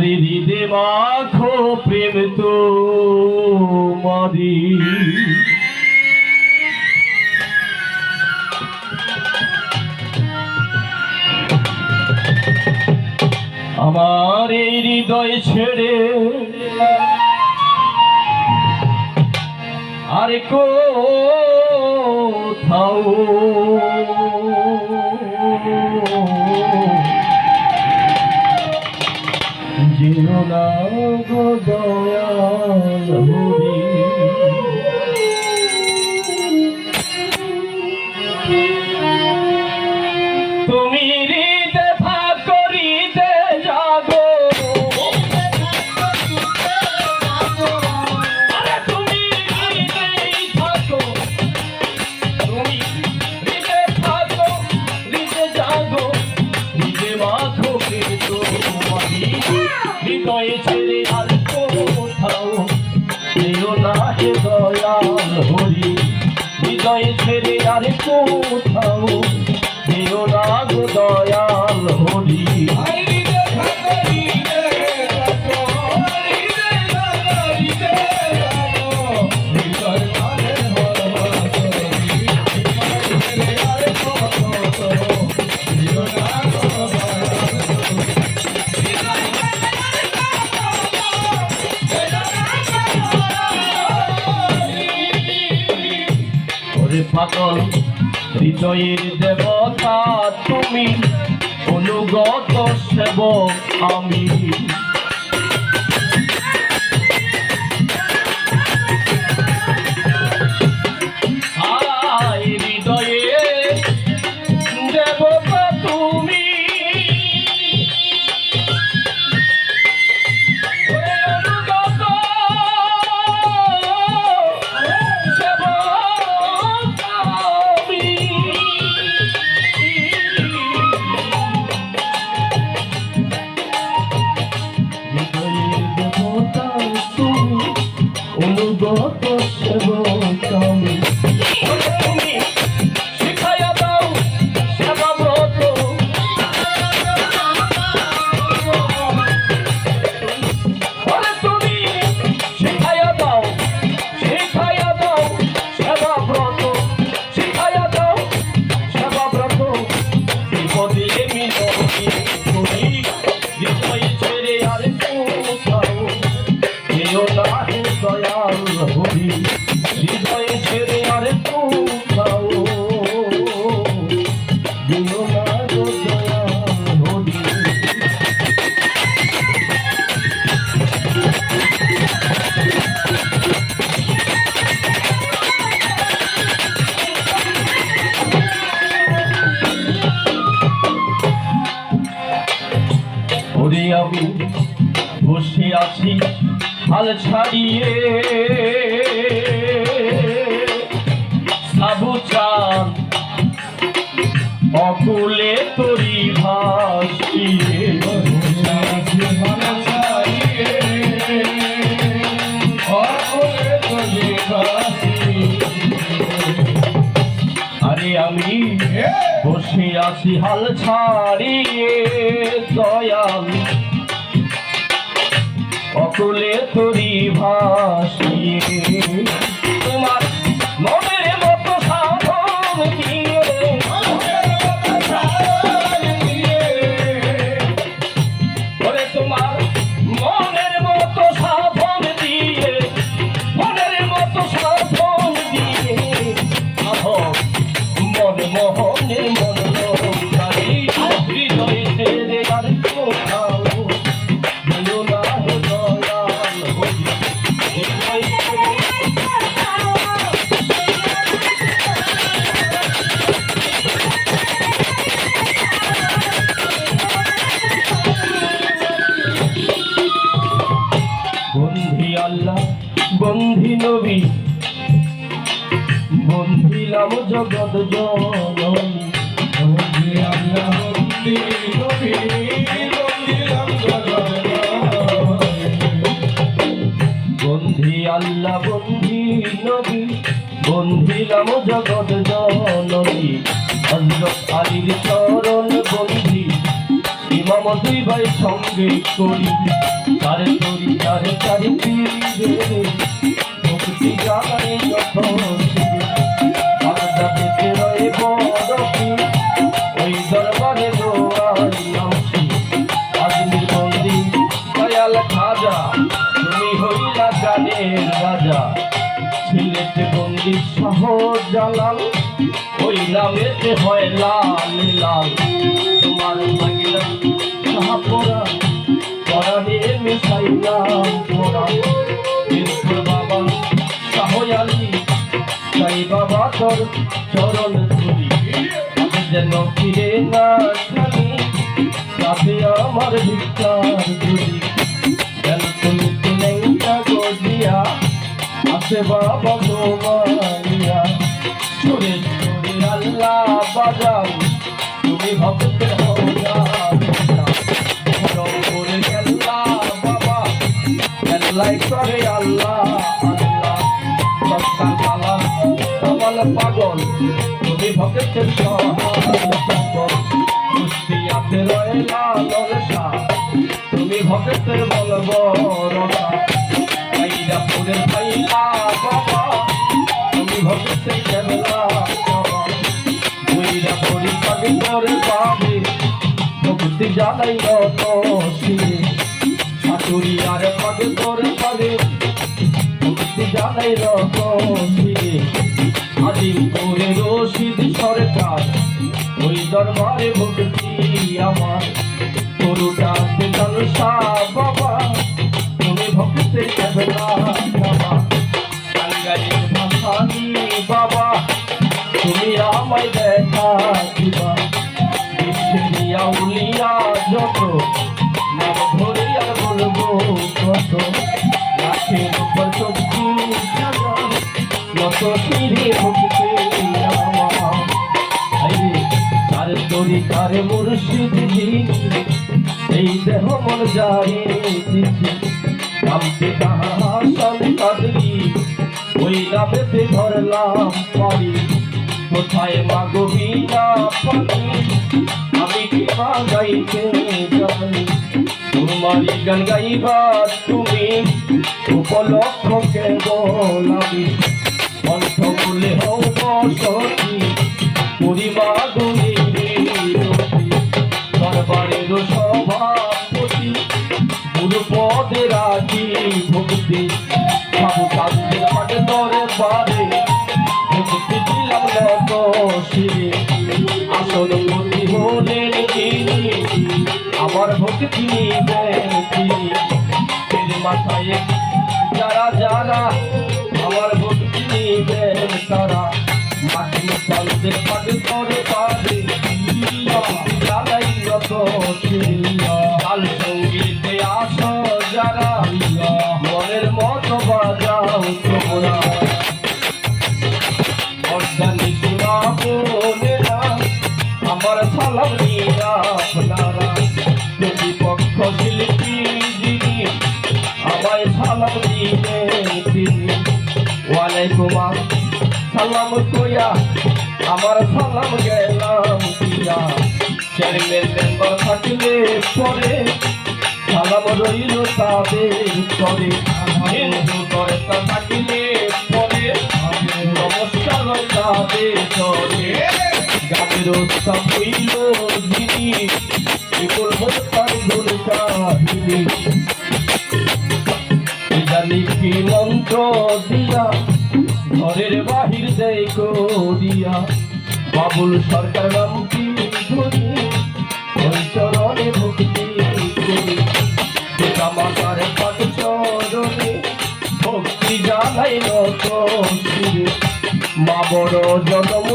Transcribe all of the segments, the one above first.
আরে হৃদে মাখো প্রেম তো মরি আমার এই হৃদয় ছেড়ে আর কোথাও হৃদয় ছেড়ে আর কোথাও দিও না গো দয়া। সকল হৃদয়ের দেবতা তুমি অনুগত সেব আমি। আমি বসে আছি হাল ছাড়িয়ে অকুলে তরি ভাসিয়ে আরে আমি বসে আছি হাল ছাড়িয়ে দয়াল। অকুলে তরি ভাসিয়ে তোমার বন্ধি নবী। বন্ধিলাম জগৎ জগৎ বন্ধি আল্লাহ, বন্ধি নবী। বন্ধিলাম জগৎ হজরত আলীর চরণ বন্ধি। ইমাম দুই ভাই সঙ্গে করি। তার তরি তার চারি পীরে ভক্তি বড় পীর, ওই দরবারে খাজা তুমি রাজা। সিলেটে বন্দি জালাল ওই নামেতে হয় লাল লাল। তোমার লাগিলা সাহাপরা পরাণে মিশাইলাম পরা বীরপুর বাবা, শাহয়ালি সাই বাবা তোর চরণ ধুলি আমি যেন ফিরে না জানি তাতে আমার ভিক্ষার ধুলি যেন তুমি নেংটা গজিয়া, আছে বাবা গোমাইয়া সুরে সুরে আল্লাহ বাজাও, তুমি ভক্তের ভক্তের সহায় কুস্তিয়াতে রয়েলা ললসা তুমি ভক্তের বলব রসা আইরা পুরের ভাইলা বাবা তুমি ভক্তের কেবলা বইরা পরি পাবে করে পাবে ভক্তি জানাই দরবারে ভক্তি আমার। গরুটা বেতন বাবা তুমি ভক্তের কেবলা টাঙ্গাইয়ের ভাসানি বাবা। তুমি আমায় দেখা দিবা। বিশ্বেরিয়া উলিয়া যত। নাম ধরে আর বলব কত লাখের উপর চব্বি যত সিঁড়ি ভক্তি তার মুর্শিদ এই দেহ মন যায় নামতে হাসান কাদরি ওই নামেতে ধরলাম পারি কোথায় মাগো বিনা পানি? আমি কি মা গাইতে জানি? তোমারই গান গাইবা তুমি, উপলক্ষ কেবল আমি। কণ্ঠ বলে হও সখী পরিমা গুলি ভক্তি বাবু কান্দের পাটে দরবারে ভক্তি দিলাম নত শিরে আসল গতি হলেন তিনি। আমার ভক্তি নিবেন আমার ভক্তি তারা। মাটি সালাম সালাম দিবেন তিনি ওয়ালাইকুম সালাম আমার সালাম গেলাম দিয়া চেয়ারম্যান মেম্বার থাকলে পরে সালাম রইল তাদের করে হিন্দু দরতা থাকিলে উৎসব হইল যিনি বিপুল হত্যার ঘরের বাহির দেয়। করিয়া বাবুল সরকার চরণে ভক্তি মাতার পাট চরণে ভক্তি জানাই নত মা বড় জনম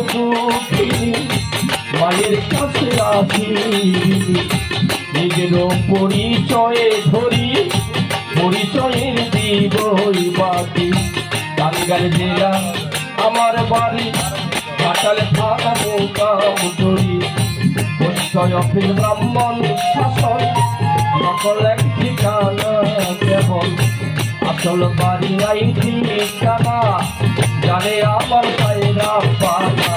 মায়ের কাছে আসি নিজের পরিচয়ে ধরি পরিচয়ের দিবই বাকি টাঙ্গাইল জেলা আমার বাড়ি ঘাটাল থানা মোকাম তরি পরিচয় অফিস ব্রাহ্মণ শাসন, সকল এক ঠিকানা কেবল। আসল বাড়ি নাই ঠিকানা, জানে আমার পায়রা পানা